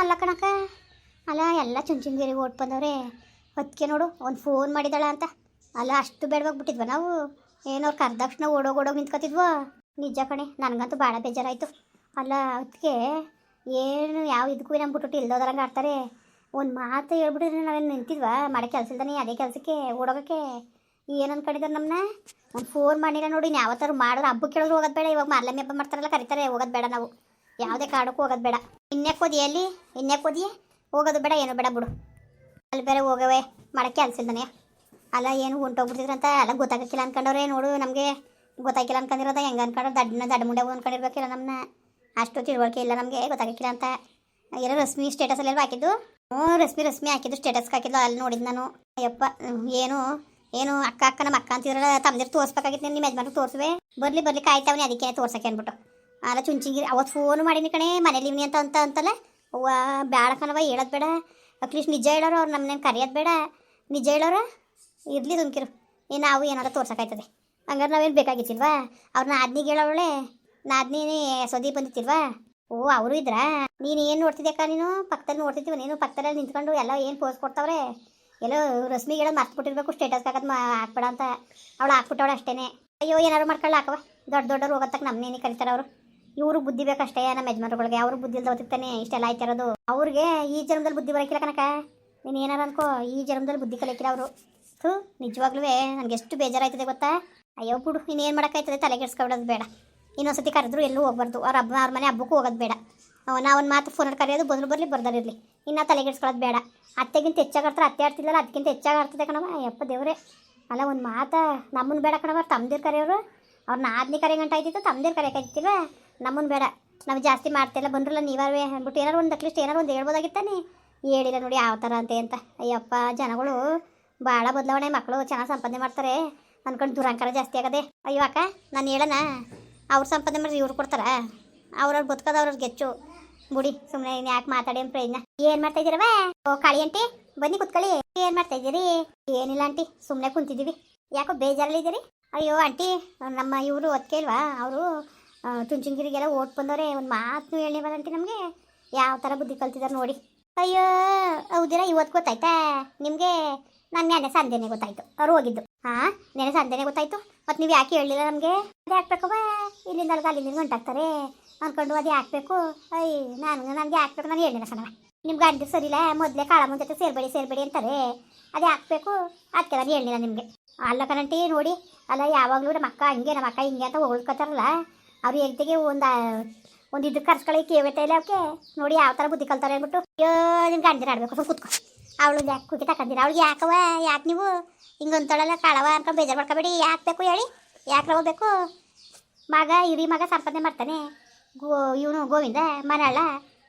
ಅಲ್ಲ ಕಣಕ ಅಲ್ಲ, ಎಲ್ಲ ಚುಂಚುಂಗಿರಿ ಓಟ್ ಬಂದವ್ರೆ. ಹೊತ್ತಿಗೆ ನೋಡು ಒಂದು ಫೋನ್ ಮಾಡಿದಾಳ ಅಂತ. ಅಲ್ಲ, ಅಷ್ಟು ಬೇಡವಾಗ್ಬಿಟ್ಟಿದ್ವ ನಾವು? ಏನೋ ಅವ್ರು ಕರ್ದಕ್ಷಣ ಓಡೋಗಿ ಓಡೋಗಿ ನಿಂತ್ಕೊತಿದ್ವೋ? ನಿಜ ಕಣೆ, ನನಗಂತೂ ಭಾಳ ಬೇಜಾರಾಯಿತು. ಅಲ್ಲ ಅದಕ್ಕೆ ಏನು ಯಾವ ಇದಕ್ಕೂ ನಮ್ಮ ಬಿಟ್ಟು ಇಲ್ದೋದ್ರಂಗೆ ಆಡ್ತಾರೆ. ಒಂದು ಮಾತು ಹೇಳ್ಬಿಟ್ಟಿದ್ರೆ ನಾವೇನು ನಿಂತಿದ್ವಾ? ಮಾಡೋ ಕೆಲಸ ಇಲ್ದಾನೆ ಅದೇ ಕೆಲಸಕ್ಕೆ, ಓಡೋಗಕ್ಕೆ? ಏನು ಅನ್ಕೊಂಡಿದ್ದಾರೆ ನಮ್ಮನ್ನ ಒಂದು ಫೋನ್ ಮಾಡಿಲ್ಲ ನೋಡಿ ಯಾವತ್ತಾರು ಮಾಡಿದ್ರೆ ಹಬ್ಬಕ್ಕೆ ಕೇಳಿದ್ರು ಹೋಗೋದು ಬೇಡ, ಇವಾಗ ಮಾರ್ಲಮ್ಮಿ ಹಬ್ಬ ಮಾಡ್ತಾರಲ್ಲ, ಕರೀತಾರೆ, ಹೋಗೋದು ಬೇಡ ನಾವು. ಯಾವುದೇ ಕಾರಣಕ್ಕೂ ಹೋಗೋದು ಬೇಡ. ಇನ್ಯಾಕೆ ಓದಿ ಅಲ್ಲಿ ಇನ್ಯಾಕೆ ಓದಿ ಹೋಗೋದು ಬೇಡ, ಏನು ಬೇಡ ಬಿಡು. ಅಲ್ಲಿ ಬೇರೆ ಹೋಗವೆ, ಮಾಡೋಕ್ಕೆ ಕೆಲಸ ಇಲ್ದಾನೆ ಅಲ್ಲ, ಏನು ಉಂಟೋಗ್ಬಿಡ್ತಿದ್ರಂತ ಅಲ್ಲ, ಗೊತ್ತಾಗಕ್ಕಿಲ್ಲ ಅನ್ಕೊಂಡವ್ರೆ, ನೋಡು ನಮಗೆ ಗೊತ್ತಾಗಿಲ್ಲ ಅನ್ಕೊಂಡಿರೋದ, ಹೆಂಗೆ ಅನ್ಕೊಂಡ್ರೆ? ದಡ್ಡನ ದಡ್ಡ ಮುಂಡೆ ಅನ್ಕೊಂಡಿರ್ಬೇಕಿಲ್ಲ ನಮ್ಮನ್ನ ಅಷ್ಟು ತಿಳುವಳಿಕೆ ಇಲ್ಲ ನಮಗೆ, ಗೊತ್ತಾಗಕ್ಕಿಲ್ಲ ಅಂತ. ಏನೋ ರಶ್ಮಿ ಸ್ಟೇಟಸಲ್ಲಿ ಹಾಕಿದ್ದು? ಹ್ಞೂ, ರಶ್ಮಿ ರಶ್ಮಿ ಹಾಕಿದ್ದು ಸ್ಟೇಟಸ್ಗೆ ಹಾಕಿದ್ದು ಅಲ್ಲಿ ನೋಡಿದ್ದು ನಾನು. ಅಯ್ಯಪ್ಪ, ಏನು ಏನು ಅಕ್ಕ ಅಕ್ಕ ನಮ್ಮ ಅಕ್ಕ ಅಂತಿದ್ರಲ್ಲ ತಮ್ಮದಿರು ತೋರಿಸ್ಬೇಕಾಗಿತ್ತು ನಿಮ್ಮ ಯಜಮಾನ್ರು ತೋರಿಸುವೆ? ಬರಲಿ, ಬರ್ಲಿ, ಕಾಯ್ತಾವನಿ ಅದಕ್ಕೆ ತೋರ್ಸಕ್ಕೆ ಅಂದ್ಬಿಟ್ಟು. ಅಲ್ಲ ಚುಂಚಿಗಿರಿ ಅವತ್ತು ಫೋನ್ ಮಾಡೀನಿ ಕಣೆ, ಮನೇಲಿ ಇವ್ನಿ ಅಂತ ಅಂತ, ಅಂತಲ್ಲ. ಅವ್ವ ಬೇಡ ಕಣವ ಹೇಳೋದು ಬೇಡ. ಅಟ್ಲೀಸ್ಟ್ ನಿಜ ಹೇಳೋರು ಅವ್ರು ನಮ್ಮನೇನು ಕರೆಯೋದು ಬೇಡ. ನಿಜ ಹೇಳೋರು ಇರಲಿ ತುಂಕಿರು ಏ, ನಾವು ಏನಾರ ತೋರ್ಸೋಕ್ಕಾಯ್ತದೆ. ಹಂಗಾರೆ ನಾವೇನು ಬೇಕಾಗಿತ್ತಿಲ್ವಾ? ಅವ್ರ ನಾದ್ನಿಗೆ ಹೇಳೋಳೆ ನಾದ್ನಿನೇ ಸೊದಿ ಬಂದಿತ್ತಿಲ್ವಾ ಓ, ಅವರು ಇದ್ರಾ? ನೀನು ಏನು ನೋಡ್ತಿದ್ಯಕ್ಕ ನೀನು? ಪಕ್ಕದಲ್ಲಿ ನೋಡ್ತಿದ್ದೀವಿ ನೀನು ಪಕ್ಕದಲ್ಲಿ ನಿಂತ್ಕೊಂಡು ಎಲ್ಲ ಏನು ಪೋಸ್ ಕೊಡ್ತಾವ್ರೆ? ಎಲ್ಲೋ ರಶ್ಮಿಗೆ ಹೇಳೋದು ಮರ್ತ್ಬಿಟ್ಟಿರ್ಬೇಕು ಸ್ಟೇಟಸ್ ಹಾಕೋದು ಮಾ, ಹಾಕ್ಬೇಡ ಅಂತ. ಅವಳು ಹಾಕ್ಬಿಟ್ಟವಳು ಅಷ್ಟೇನೆ. ಅಯ್ಯೋ ಏನಾರು ಮಾಡ್ಕೊಳ್ಳಿ ಹಾಕವ ದೊಡ್ಡ ದೊಡ್ಡವ್ರು ಹೋಗೋತಕ್ಕ ನಮ್ಮನೇನೆ ಕರಿತಾರೆ ಅವರು. ಇವರು ಬುದ್ಧಿ ಬೇಕಷ್ಟೇ ನಮ್ಮ ಯಜಮಾನ್ರುಗಳಿಗೆ. ಅವ್ರ ಬುದ್ಧಿ ಇಲ್ದ ಓದಿರ್ತಾನೆ ಇಷ್ಟೆಲ್ಲ ಆಯ್ತಿರೋದು ಅವ್ರಿಗೆ ಈ ಜನ್ಮದಲ್ಲಿ ಬುದ್ಧಿ ಬರಕಿಲ್ಲ ಕನಕ ನೀನು ಏನಾರ ಅನ್ಕೋ, ಈ ಜನ್ಮದಲ್ಲಿ ಬುದ್ಧಿ ಕಲಿಕಿಲ್ಲ ಅವರು. ಥೂ ನಿಜವಾಗ್ಲೂ ನನಗೆ ಎಷ್ಟು ಬೇಜಾರಾಯ್ತದೆ ಗೊತ್ತಾ? ಅಯ್ಯೋ ಬಿಡು ಇನ್ನೇನು ಮಾಡೋಕ್ಕಾಯ್ತದೆ? ತಲೆಗೆಡ್ಸ್ಕೊಬಿಡೋದು ಬೇಡ. ಇನ್ನೊಂದ್ಸತಿ ಕರೆದ್ರು ಎಲ್ಲೂ ಹೋಗ್ಬಾರ್ದು. ಅವ್ರ ಹಬ್ಬ ಅವ್ರ ಮನೆ ಹಬ್ಬಕ್ಕೂ ಹೋಗೋದು ಬೇಡ. ನಾವು ಒಂದು ಮಾತು ಫೋನಲ್ಲಿ ಕರೆಯೋದು, ಬದಲು ಬರಲಿ ಬರ್ದಾರಿರಲಿ ಇನ್ನು ತಲೆಗೆಡ್ಸ್ಕೊಳ್ಳೋದು ಬೇಡ. ಅತ್ತೆಗಿಂತ ಹೆಚ್ಚಾಗಿ ಆಡ್ತಾರೆ, ಅತ್ತೆ ಆಡ್ತಿಲ್ಲಲ್ಲ ಅದಕ್ಕಿಂತ ಹೆಚ್ಚಾಗಿ ಆಡ್ತದೆ ಕಣವ ಅಯ್ಯಪ್ಪ ದೇವ್ರೆ. ಅಲ್ಲ, ಒಂದು ಮಾತಾ ನಮ್ಮನ್ನು ಬೇಡ ಕಣವ ತಮ್ಮದಿರು ಕರೆಯೋರು. ಅವ್ರು ನಾದ್ನಿ ಕರೆ ಗಂಟ ಆಯ್ತಿತ್ತು ತಮ್ಮದಿರು ಕರೆಯೋಕ್ಕಾಯ್ತಿಲ್ವ ನಮ್ಮನ್ನು ಬೇಡ. ನಾವು ಜಾಸ್ತಿ ಮಾಡ್ತಿಲ್ಲ ಬಂದ್ರಲ್ಲ ನೀವಾರೇ ಅಂದ್ಬಿಟ್ಟು ಏನಾರು ಒಂದು ಅಟ್ಲೀಸ್ಟ್ ಏನಾರು ಒಂದು ಹೇಳ್ಬೋದಾಗಿತ್ತಾನೆ. ಹೇಳಿಲ್ಲ ನೋಡಿ ಯಾವ ಥರ ಅಂತೆ ಅಂತ. ಅಯ್ಯಪ್ಪ, ಜನಗಳು ಭಾಳ ಬದಲಾವಣೆ. ಮಕ್ಕಳು ಚೆನ್ನಾಗಿ ಸಂಪಾದನೆ ಮಾಡ್ತಾರೆ. ಅಂದ್ಕೊಂಡು ದುರಂಕಾರ ಜಾಸ್ತಿ ಆಗದೆ. ಅಯ್ಯೋ ಅಕ್ಕ, ನಾನು ಹೇಳೋಣ ಅವ್ರು ಸಂಪಾದನೆ ಮಾಡಿದ್ರೆ ಇವ್ರು ಕೊಡ್ತಾರ? ಅವ್ರವ್ರು ಬದುಕೋದು ಅವ್ರವ್ರು ಗೆಚ್ಚು. ಬುಡಿ ಸುಮ್ಮನೆ ಯಾಕೆ ಮಾತಾಡಿ ಅಂತ ಪ್ರಯತ್ನ. ಏನು ಮಾಡ್ತಾ ಇದ್ದೀರವ ಓ, ಕಾಳಿ ಆಂಟಿ, ಬನ್ನಿ ಕುತ್ಕೊಳ್ಳಿ. ಏನು ಮಾಡ್ತಾ ಇದ್ದೀರಿ? ಏನಿಲ್ಲ ಆಂಟಿ ಸುಮ್ಮನೆ ಕುಂತಿದ್ದೀವಿ ಯಾಕೋ ಬೇಜಾರಲ್ಲಿದ್ದೀರಿ? ಅಯ್ಯೋ, ಆಂಟಿ, ನಮ್ಮ ಇವರು ಅದಕ್ಕೆ ಇಲ್ವಾ? ಅವರು ಚುಂಚುಂಗಿರಿಗೆಲ್ಲ ಓಟ್ ಬಂದವ್ರೆ, ಒಂದು ಮಾತು ಹೇಳಿ ಬಂದಂತೆ ನಮಗೆ. ಯಾವ ಥರ ಬುದ್ಧಿ ಕಲ್ತಿದ್ದಾರೆ ನೋಡಿ. ಅಯ್ಯೋ ಹೌದಿರ ಇವತ್ತು ಗೊತ್ತಾಯ್ತಾ? ನಿಮಗೆ ನಾನು ನೆನೆ ಸಂದೇನೆ ಗೊತ್ತಾಯ್ತು. ಅವ್ರು ಹೋಗಿದ್ದು. ಹಾಂ ನೆನೆ ಸಂದೇನೆ ಗೊತ್ತಾಯ್ತು. ಮತ್ತು ನೀವು ಯಾಕೆ ಹೇಳಿಲ್ಲ ನಮಗೆ? ಅದೇ ಹಾಕ್ಬೇಕವ ಇಲ್ಲಿಂದ ಅಲ್ಲಿ ಅಲ್ಲಿಂದ ಗಂಟಾಗ್ತಾರೆ ಅಂದ್ಕೊಂಡು ಅದೇ ಹಾಕ್ಬೇಕು. ಅಯ್ಯ ನಾನು, ನನಗೆ ಹಾಕ್ಬೇಕು, ನಾನು ಹೇಳಿಲ್ಲ ಕಣವ ನಿಮ್ಗೆ ಗಂಡ ಸರಿಲ್ಲ ಮೊದಲೇ ಕಾಳ ಮುಂದೆ ಸೇರ್ಬೇಡಿ ಸೇರ್ಬೇಡಿ ಅಂತಾರೆ. ಅದೇ ಹಾಕ್ಬೇಕು. ಅದಕ್ಕೆ ನಾನು ಹೇಳಿಲ್ಲ ನಿಮಗೆ. ಅಲ್ಲ ಕಣಂಟಿ, ನೋಡಿ. ಅಲ್ಲ, ಯಾವಾಗಲೂ ನಮ್ಮ ಅಕ್ಕ ಹಂಗೆ, ನಮ್ಮ ಅಕ್ಕ ಹಿಂಗೆ ಅಂತ ಹೊಗಳ್ಕೊತಾರಲ್ಲ. ಅವ್ರು ಹೆಂಡತಿಗೆ ಒಂದು ಒಂದು ಇದು ಕರ್ಸ್ಕೊಳ್ಳಿ ಕೇಳ್ತಾ ಇಲ್ಲ ಅವಕ್ಕೆ ನೋಡಿ ಯಾವ ಥರ ಬುದ್ಧಿ ಕಲ್ತಾರೆ ಅಂದ್ಬಿಟ್ಟು, ಅಯ್ಯೋ ನಿಮ್ಮ ಗಂಡನ ಆಡ್ಬೇಕು ಕುತ್ಕೊ. ಅವಳು ಯಾಕೆ ಕುಕ್ಕಿ ತಕೊಂತೀರ ಅವಳಿಗೆ ಯಾಕವ ಯಾಕೆ ನೀವು ಹಿಂಗೆ ಅಂತಳಲ್ಲ ಕಾಳವ ಅನ್ಕೊಂಡು ಬೇಜಾರು ಮಾಡ್ಕೊಬೇಡಿ, ಯಾಕೆ ಬೇಕು ಹೇಳಿ. ಯಾಕೆ ಬೇಕು? ಮಗ ಇವ್ರಿ ಮಗ ಸಂಪಾದನೆ ಮಾಡ್ತಾನೆ. ಗೋ, ಇವನು ಗೋವಿಂದ ಮನಾಳ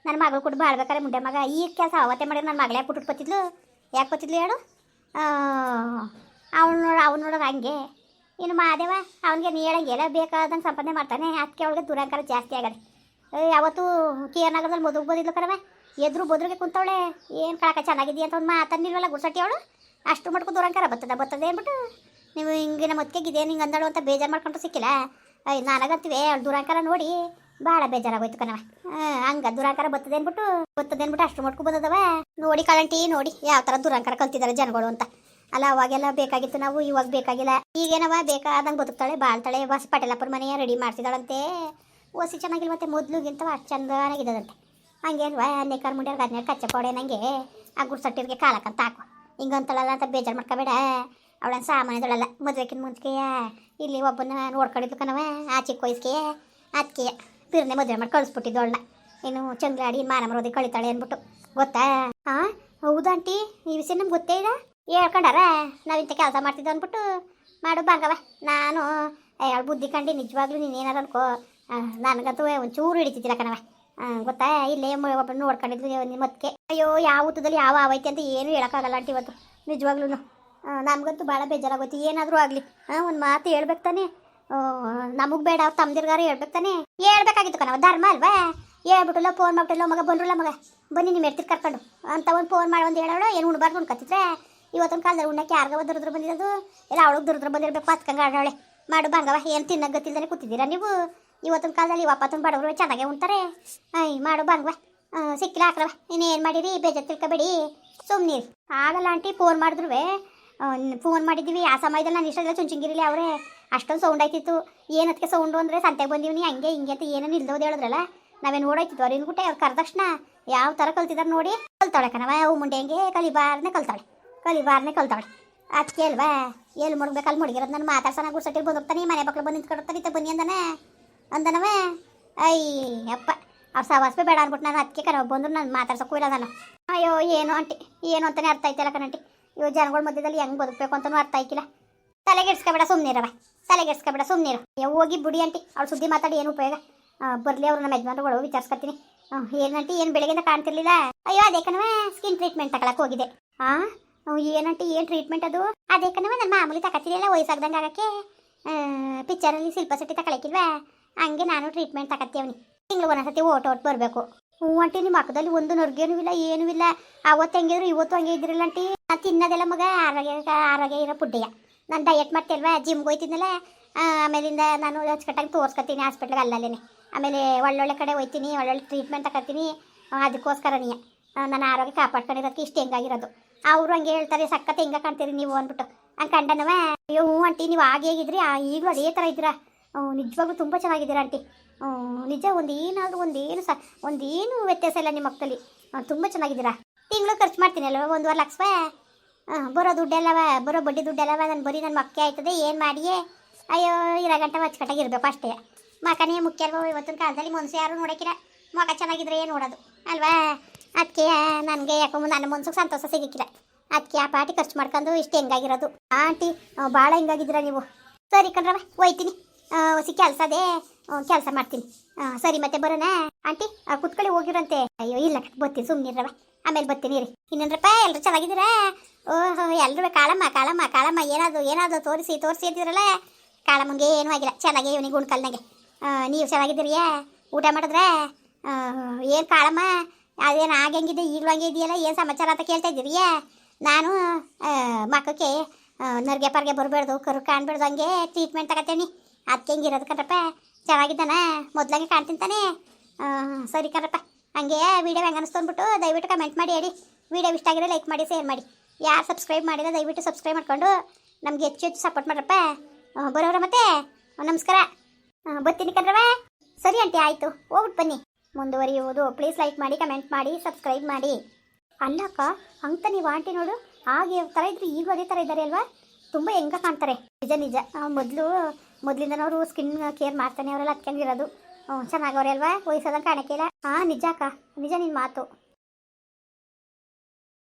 ನನ್ನ ಮಗಳು ಕೊಟ್ಟು ಬಾಳ್ಬೇಕಾರೆ ಮುಂಡೆ ಮಗ. ಈ ಕೆಲಸ ಅವತ್ತೇ ಮಾಡಿ ನನ್ನ ಮಗಳೇ ಕೊಟ್ಟು ಬತ್ತಿದ್ಲು ಯಾಕೆ ಬತ್ತಿದ್ಲು ಹೇಳು? ಅವಳು ನೋಡ ಅವ್ನು ನೋಡೋದು ಹಂಗೆ. ಇನ್ನು ಮಾದೇವ, ಅವನಿಗೆ ನೀ ಹೇಳಂಗೆಲ್ಲ ಬೇಕಾದಂಗೆ ಸಂಪಾದನೆ ಮಾಡ್ತಾನೆ. ಅದಕ್ಕೆ ಅವಳಿಗೆ ದುರಂಕಾರ ಜಾಸ್ತಿ ಆಗದೆ. ಯಾವತ್ತು ಕೆ ಆರ್ ನಗರದಲ್ಲಿ ಮದುವೆ ಬಂದಿದ್ಲು ಎದ್ರು ಬದ್ರಿಗೆ ಕುಂತವಳೆ. ಏನು ಕಳಕ ಚೆನ್ನಾಗಿದೆಯಾ ಅಂತ ಒಂದು ಮಾತನ್ನಿಲ್ವಲ್ಲ ಗುಡ್ಸಟ್ಟಿ ಅವಳು? ಅಷ್ಟು ಮಟ್ಕು ದುರಂಕಾರ ಬರ್ತದೆ ಬರ್ತದೆ ಅಂದ್ಬಿಟ್ಟು ನೀವು ಹಿಂಗೆ ನಮ್ಮ ಇದೇನು ಇದೆ ಹಿಂಗೆ ಅಂದಳು ಅಂತ ಬೇಜಾರು ಮಾಡ್ಕೊಂಡು ಸಿಕ್ಕಿಲ್ಲ. ಅಯ್ಯ ನನಗಂತೀವಿ, ಅವಳು ದುರಂಕಾರ ನೋಡಿ ಭಾಳ ಬೇಜಾರಾಗೋಯ್ತು ಕಣವ ಹಂಗ ದುರಂಕಾರ ಬರ್ತದೆ ಅಂದ್ಬಿಟ್ಟು ಬರ್ತದೆ ಅಷ್ಟು ಮಟ್ಕು ಬಂದದವ. ನೋಡಿ ಕಳಂಟಿ, ನೋಡಿ ಯಾವ ಥರ ದುರಂಕಾರ ಕಲ್ತಿದ್ದಾರೆ ಜನಗಳು ಅಂತ. ಅಲ್ಲ, ಅವಾಗೆಲ್ಲ ಬೇಕಾಗಿತ್ತು ನಾವು, ಇವಾಗ ಬೇಕಾಗಿಲ್ಲ. ಈಗೇನವ, ಬೇಕಾದಂಗೆ ಬದುಕ್ತಾಳೆ, ಬಾಳ್ತಾಳೆ. ಬಸ್ ಪಟೇಲಪ್ಪರ ಮನೆಯ ರೆಡಿ ಮಾಡ್ತಿದ್ದಾಳಂತೆ. ಓಸಿ ಚೆನ್ನಾಗಿಲ್ವಂತೆ ಮೊದಲುಗಿಂತ ಅಷ್ಟು ಚಂದನಾಗಿದ್ದದಂತೆ ಹಂಗೇನು ಅಲ್ವಾ ನೇಕಾರ್ ಮುಂಡ್ಯಾರ ಹದಿನೇಳು ಕಚ್ಚ ಕೊಡೆ ನನಗೆ ಆ ಗುಡ್ಸಟ್ಟಿರ್ಗೆ ಕಾಲಕ್ಕಂತ ಹಾಕು. ಹಿಂಗಂತಳಲ್ಲ ಅಂತ ಬೇಜಾರು ಮಾಡ್ಕೋಬೇಡ. ಅವಳನ್ನ ಸಾಮಾನ್ಯದಳಲ್ಲ. ಮದುವೆಕಿನ ಮುಂಚೆಯ ಇಲ್ಲಿ ಒಬ್ಬನ ನೋಡ್ಕೊಂಡಿದ್ದು ಕಣವ ಆ ಚಿಕ್ಕ ವಯಸ್ಸಿಗೆ. ಅದಕ್ಕೆ ಬಿರ್ನೆ ಮದುವೆ ಮಾಡಿ ಕಳಿಸ್ಬಿಟ್ಟಿದ್ದು ಅವಳನ್ನ. ಇನ್ನು ಚಂದ್ರಾಡಿ ಮಾನ ಮರೋದಿ ಕಳಿತಾಳೆ ಅಂದ್ಬಿಟ್ಟು. ಗೊತ್ತಾ? ಹಾಂ ಹೌದಾ ಆಂಟಿ? ಈ ವಿಷಯ ನಮ್ಗೆ ಗೊತ್ತೇ ಇಲ್ಲ? ಹೇಳ್ಕೊಂಡಾರ ಇಂಥ ಕೆಲಸ ಮಾಡ್ತಿದ್ದೆ ಅಂದ್ಬಿಟ್ಟು ಮಾಡು ಬಂಗವ. ನಾನು ಬುದ್ಧಿ ಕಂಡು ನಿಜವಾಗ್ಲೂ ನೀನು ಏನಾರು ಅನ್ಕೋ. ನನಗಂತೂ ಒಂಚೂರು ಹಿಡಿತಿದ್ದಿಲ್ಲ ಕಣವ ಗೊತ್ತಾ? ಇಲ್ಲೇ ಮ- ಒಬ್ಬ ನೋಡ್ಕೊಂಡಿದ್ಲು ನಿಮ್ಮ ಮತ್ಕೆ ಅಯ್ಯೋ, ಯಾವ ಊತದಲ್ಲಿ ಯಾವ ಆವೈತೆ ಅಂತ ಏನು ಹೇಳೋಕ್ಕಾಗಲ್ಲ ಅಂತ ಇವತ್ತು. ನಿಜವಾಗ್ಲೂ ನಮಗಂತೂ ಭಾಳ ಬೇಜಾರಾಗೋಯ್ತು. ಏನಾದರೂ ಆಗಲಿ. ಒಂದು ಮಾತು ಹೇಳ್ಬೇಕು ತಾನೆ. ನಮಗೆ ಬೇಡ, ಅವ್ರು ತಮ್ಮದಿರ್ಗಾರು ಹೇಳ್ಬೇಕು ತಾನೆ. ಹೇಳ್ಬೇಕಾಗಿತ್ತು ಕಣವ ಧರ್ಮ ಅಲ್ವಾ? ಹೇಳ್ಬಿಟ್ಟಲ್ಲ ಫೋನ್ ಮಾಡ್ಬಿಟ್ಟಲ್ಲ ಮಗ ಬಂದ್ರಲ್ಲ ಮಗ. ಬನ್ನಿ ನಿಮ್ಮ ಎಡ್ತಿರ್ ಕರ್ಕೊಂಡು. ಅಂತ ಒಂದು ಫೋನ್ ಮಾಡಿ ಒಂದು ಹೇಳೋಣ ಏನು ಉಣ್ಬಾರ್ದು ಉಣ್ಕತ್ತಿದ್ರೆ ಇವತ್ತೊಂದು ಕಾಲದಲ್ಲಿ ಉಣ್ಣಕ್ಕೆ ಯಾರಿಗವ ದುರದ್ರ ಬಂದಿರೋದು. ಇಲ್ಲ, ಅವಳಿಗೆ ದುರದ್ರ ಬಂದಿರಬೇಕು ಹತ್ಕಂಗೆ ಆಡೋಳೆ ಮಾಡು ಬಂಗವ, ಏನು ಗೊತ್ತಿಲ್ಲದೆ ಕೂತಿದ್ದೀರಾ ನೀವು? ಇವತ್ತೊಂದು ಕಾಲದಲ್ಲಿ ವಾಪತ್ತೊಂದು ಬಡವರು ಚೆನ್ನಾಗೆ ಉಣ್ತಾರೆ. ಐ ಮಾಡು ಬಂಗವ. ಸಿಕ್ಕಿಲ್ಲ, ಹಾಕ್ರವ. ಇನ್ನೇನು ಮಾಡಿರಿ? ಬೇಜಾರು ತಿಳ್ಕೊಬೇಡಿ. ಸುಮ್ಮನಿರಿ ಆಗಲ್ಲ ಆಂಟಿ ಫೋನ್ ಮಾಡಿದ್ರು ಫೋನ್ ಮಾಡಿದ್ದೀವಿ. ಆ ಸಮಯದಲ್ಲಿ ನಾನು ಇಷ್ಟೆಲ್ಲ ಚುಂಚುಂಗಿರಲಿ ಅವರೇ. ಅಷ್ಟೊಂದು ಸೌಂಡ್ ಆಯ್ತಿತ್ತು. ಏನದಕ್ಕೆ ಸೌಂಡು ಅಂದರೆ, ಸಂತೆಗೆ ಬಂದೀವಿ ಹಂಗೆ ಹಿಂಗೆ ಅಂತ ಏನೋ ನಿಲ್ದೋದು ಹೇಳಿದ್ರಲ್ಲ. ನಾವೇನು ಓಡಾಯ್ತಿದ್ವು, ಅವ್ರು ಗುಟ್ಟೆ ಅವ್ರು ಕರೆದ ತಕ್ಷಣ ಯಾವ ಥರ ಕಲ್ತಿದಾರೆ ನೋಡಿ? ಕಲ್ತಾಳೆ ಕಣವ ಅವು ಮುಂಡೆ ಹಂಗೆ ಕಲಿಬಾರ್ದನ್ನ ಕಲ್ತಾಳೆ. ಕಲಿಬಾರ್ನೆ ಕಲ್ತಾಳೆ ಅದಕ್ಕೆ ಅಲ್ವಾ ಎಲ್ಲಿ ಮುಡ್ಬೇಕು ಅಲ್ಲಿ ಮುಡಿಗಿರೋದು ನಾನು ಮಾತಾಡ್ಸೋಣ ಗುಡ್ಸಟ್ಟಿಗೆ ಬಂದೋಗ್ತಾನೆ ಮನೆ ಮಕ್ಳು ಬಂದು ನಿಂತ್ಕೊಡ್ತಾನೆ ಇತ್ತ ಬನ್ನಿ ಅಂದನೆ. ಅಂದನವ ಅಯ್ಯಪ್ಪ ಅವ್ರು ಸವಾಸ್ಬೇ ಬೇಡ ಅನ್ಬಿಟ್ಟು ನಾನು ಅದಕ್ಕೆ ಕರ ಬಂದ್ರು, ನಾನು ಮಾತಾಡ್ಸೋಕ್ಕೂ ಇಲ್ಲ ನಾನು. ಅಯ್ಯೋ, ಏನು ಅಂಟಿ ಏನು ಅಂತಾನೆ ಅರ್ಥ ಆಯ್ತಲ್ಲ ಕಣಂಟಿ. ಇವು ಜನಗಳ ಮಧ್ಯದಲ್ಲಿ ಹೆಂಗ್ ಬದುಕಬೇಕು ಅಂತನೂ ಅರ್ಥ ಆಯ್ಕಿಲ್ಲ. ತಲೆಗೆಡ್ಸ್ಕೊಬೇಡ ಸುಮ್ಮನಿರವ ತಲೆಗೆಡ್ಸ್ಕೊಬೇಡ ಸುಮ್ಮನಿರು ಅಯ್ಯೋ, ಹೋಗಿ ಬುಡಿ ಅಂಟಿ ಅವ್ಳು ಸುದ್ದಿ ಮಾತಾಡಿ ಏನು ಉಪಯೋಗ? ಬರಲಿ ಅವರು, ನಮ್ಮ ಯಜಮಾನ್ರುಗಳು ವಿಚಾರಿಸ್ಕೊತೀನಿ. ಏನಂಟಿ ಏನು ಬೆಳಗ್ಗೆಯಿಂದ ಕಾಣ್ತಿರ್ಲಿಲ್ಲ? ಅಯ್ಯೋ, ಅದೇ ಸ್ಕಿನ್ ಟ್ರೀಟ್ಮೆಂಟ್ ತಗೊಳಕ್ಕೆ ಹೋಗಿದೆ ಅವ್ ಏನಂಟಿ, ಏನು ಟ್ರೀಟ್ಮೆಂಟ್ ಅದು? ಅದೇ ಕಣವ ನನ್ನ ಮಾಮೂಲಿ ತಕತಿರಲಿಲ್ಲ ವಯಸ್ಸಾಗ್ದಂಗೆ ಆಗಕ್ಕೆ. ಪಿಕ್ಚರಲ್ಲಿ ಶಿಲ್ಪ ಸಟ್ಟಿ ತಗೊಳಕಿಲ್ವಾ ಹಂಗೆ ನಾನು ಟ್ರೀಟ್ಮೆಂಟ್ ತಕತ್ತೀವನಿ ತಿಂಗಳು ಒಂದೊಂದ್ಸತಿ ಓಟ್ ಓಟ್ ಬರಬೇಕು. ಹ್ಞೂ ಅಂಟಿ ನಿಮ್ಮ ಮಕ್ಕದಲ್ಲಿ ಒಂದು ನೊರ್ಗೇನು ಇಲ್ಲ, ಏನೂ ಇಲ್ಲ. ಅವತ್ತು ಹೆಂಗಿದ್ರು, ಇವತ್ತು ಹಂಗೆ ಇದ್ರಲ್ಲ ಅಂಟಿ ನಾನು ತಿನ್ನೋದೆಲ್ಲ ಮಗ, ಆರೋಗ್ಯ ಆರೋಗ್ಯ ಇರೋ ಪುಡ್ಡೆಯ. ನಾನು ಡಯಟ್ ಮಾಡ್ತಿಲ್ವಾ ಜಿಮ್ಗೆ ಹೋಯ್ತಿದ್ನಲ್ಲ ಆಮೇಲಿಂದ ನಾನು ಅಚ್ಚುಕಟ್ಟಾಗಿ ತೋರಿಸ್ಕೊತೀನಿ ಹಾಸ್ಪಿಟ್ಲಿಗೆ ಅಲ್ಲಲ್ಲೇ ಆಮೇಲೆ ಒಳ್ಳೊಳ್ಳೆ ಕಡೆ ಹೋಯ್ತೀನಿ, ಒಳ್ಳೊಳ್ಳೆ ಟ್ರೀಟ್ಮೆಂಟ್ ತಗೋತೀನಿ ಅದಕ್ಕೋಸ್ಕರನೇ ನನ್ನ ಆರೋಗ್ಯ ಕಾಪಾಡ್ಕೊಂಡಿರೋದಕ್ಕೆ ಇಷ್ಟು ಹೆಂಗಾಗಿರೋದು. ಅವರು ಹಂಗೆ ಹೇಳ್ತಾರೆ, ಸಖತ್ ಹೆಂಗ ಕಾಣ್ತೀರಿ ನೀವು ಅಂದ್ಬಿಟ್ಟು. ಹಂಗೆ ಕಂಡನವೇ, ಅಯ್ಯೋ ಹ್ಞೂ ಆಂಟಿ, ನೀವು ಹಾಗೆ ಹೇಗಿದ್ರಿ ಈಗಲೂ ಅದೇ ಥರ ಇದ್ದೀರಾ? ನಿಜವಾಗ್ಲೂ ತುಂಬ ಚೆನ್ನಾಗಿದ್ದೀರಾ ಆಂಟಿ? ನಿಜ ಒಂದು ಏನಾದರೂ ಒಂದೇನು ಸ, ಒಂದೇನು ವ್ಯತ್ಯಾಸ ಇಲ್ಲ ನಿಮ್ಮ ಮಕ್ಕಳಲ್ಲಿ. ತುಂಬ ಚೆನ್ನಾಗಿದ್ದೀರಾ? ತಿಂಗಳು ಖರ್ಚು ಮಾಡ್ತೀನಿ ಅಲ್ವ, ಒಂದೂವರೆ ಲಕ್ಷ? ಬರೋ ದುಡ್ಡೆಲ್ಲವ, ಬರೋ ಬಡ್ಡಿ ದುಡ್ಡೆಲ್ಲವ ನಾನು ಬರೀ ನನ್ನ ಮಕ್ಕಿ ಆಯ್ತದೆ, ಏನು ಮಾಡಿಯೇ? ಅಯ್ಯೋ, ಇರೋ ಗಂಟೆ ಅಚ್ಚುಕಟ್ಟಾಗಿ ಇರಬೇಕು ಅಷ್ಟೇ. ಮಕನೇ ಮುಖ್ಯ ಅಲ್ವ, ಇವತ್ತಿನ ಕಾಲದಲ್ಲಿ ಮನುಷ್ಯ ಯಾರು ನೋಡೋಕ್ಕಿಲ್ಲ ಮಗ ಚೆನ್ನಾಗಿದ್ರೆ ಏನು ನೋಡೋದು? ಅಲ್ವಾ? ಅದಕ್ಕೆ ನನಗೆ ಯಾಕೋ ನನ್ನ ಮನ್ಸಿಗೆ ಸಂತೋಷ ಸಿಗಿಕ್ಕಿಲ್ಲ ಅದಕ್ಕೆ ಆ ಪಾಟಿ ಖರ್ಚು ಮಾಡ್ಕೊಂಡು ಇಷ್ಟು ಹೆಂಗಾಗಿರೋದು? ಆಂಟಿ ಭಾಳ ಹಿಂಗಾಗಿದ್ದೀರ ನೀವು? ಸರಿ ಕಣ್ರವ ಒಯ್ತೀನಿ ಹೊಸಿ ಕೆಲಸ ಅದೇ ಕೆಲಸ ಮಾಡ್ತೀನಿ. ಸರಿ ಮತ್ತೆ ಬರೋಣ. ಆಂಟಿ ಕುತ್ಕೊಳ್ಳಿ, ಹೋಗಿರಂತೆ. ಅಯ್ಯೋ, ಇಲ್ಲ ಬರ್ತೀನಿ ಸುಮ್ಮನಿರವ ಆಮೇಲೆ ಬರ್ತೀನಿ ರೀ ಇನ್ನೇನ್ರಪ್ಪ ಎಲ್ಲರೂ ಚೆನ್ನಾಗಿದ್ದೀರಾ? ಓಹೋ ಎಲ್ಲರೂ ಕಾಳಮ್ಮ ಕಾಳಮ್ಮ ಕಾಳಮ್ಮ, ಏನಾದ್ರು ಏನಾದ್ರು ತೋರಿಸಿ ತೋರಿಸಿ ಅಂತಿದ್ರಲ್ಲ ಕಾಳಮ್ಮಂಗೆ ಏನೂ ಆಗಿಲ್ಲ, ಚೆನ್ನಾಗಿ ಇವನಿಗೆ ಗುಣ್ಕಲ್ನಾಗೆ ನೀವು ಚೆನ್ನಾಗಿದ್ದೀರಿಯಾ? ಊಟ ಮಾಡಿದ್ರೆ? ಏನು ಕಾಳಮ್ಮ? ಅದೇನು ಆಗಂಗಿದೆ ಈಗಲೂ ಹಂಗೆ ಇದೆಯಲ್ಲ ಏನು ಸಮಾಚಾರ ಅಂತ ಕೇಳ್ತಾ ಇದ್ದೀರಿಯಾ ನಾನು ಮಕ್ಕಕ್ಕೆ ನರ್ಗೆ ಪರ್ಗೆ ಬರಬಾರ್ದು ಕರು ಕಾಣ್ಬೇಡ್ದು ಹಂಗೆ ಟ್ರೀಟ್ಮೆಂಟ್ ತಗೋತೀನಿ ಅದಕ್ಕೆ ಹೆಂಗಿರೋದು ಕಣ್ರಪ್ಪ ಚೆನ್ನಾಗಿದ್ದಾನ ಮೊದ್ಲಂಗೆ ಕಾಣ್ತೀನಿ ತಾನೇ ಆ, ಸರಿ ಕಣ್ರಪ್ಪ ಹಂಗೆ ವೀಡಿಯೋ ಹೆಂಗೆ ಅನಿಸ್ತು ದಯವಿಟ್ಟು ಕಮೆಂಟ್ ಮಾಡಿ ಹೇಳಿ. ವೀಡಿಯೋ ಇಷ್ಟ ಆಗಿರೋ ಲೈಕ್ ಮಾಡಿ ಶೇರ್ ಮಾಡಿ. ಯಾರು ಸಬ್ಸ್ಕ್ರೈಬ್ ಮಾಡಿದ್ರೆ ದಯವಿಟ್ಟು ಸಬ್ಸ್ಕ್ರೈಬ್ ಮಾಡ್ಕೊಂಡು ನಮ್ಗೆ ಹೆಚ್ಚು ಹೆಚ್ಚು ಸಪೋರ್ಟ್ ಮಾಡ್ರಪ್ಪ. ಬರೋರ ಮತ್ತೆ? ನಮಸ್ಕಾರ. ಬರ್ತೀನಿ ಕಣ್ರವ ಸರಿ ಆಂಟಿ ಆಯಿತು. ಹೋಗ್ಬಿಟ್ಟು ಬನ್ನಿ. ಮುಂದುವರಿಯುವುದು. ಪ್ಲೀಸ್ ಲೈಕ್ ಮಾಡಿ ಕಮೆಂಟ್ ಮಾಡಿ ಸಬ್ಸ್ಕ್ರೈಬ್ ಮಾಡಿ. ಅಲ್ಲಕ್ಕ ಅಂತ ನೀವು ಆಂಟಿ ನೋಡು, ಹಾಗೆ ಥರ ಇದ್ರು ಈಗ ಅದೇ ಥರ ಇದ್ದಾರೆ ಅಲ್ವಾ? ತುಂಬ ಹೆಂಗ ಕಾಣ್ತಾರೆ. ನಿಜ ನಿಜ. ಮೊದಲು ಮೊದಲಿಂದ ಅವರು ಸ್ಕಿನ್ ಕೇರ್ ಮಾಡ್ತಾನೆ, ಅವರೆಲ್ಲ ಹತ್ಕೊಂಡಿರೋದು ಚೆನ್ನಾಗವ್ರೆ ಅಲ್ವಾ? ವಯಸ್ಸಾದಂಗೆ ಕಾಣಕ್ಕಿಲ್ಲ ಹಾಂ ನಿಜ ಅಕ್ಕ, ನಿಜ ನಿನ್ನ ಮಾತು.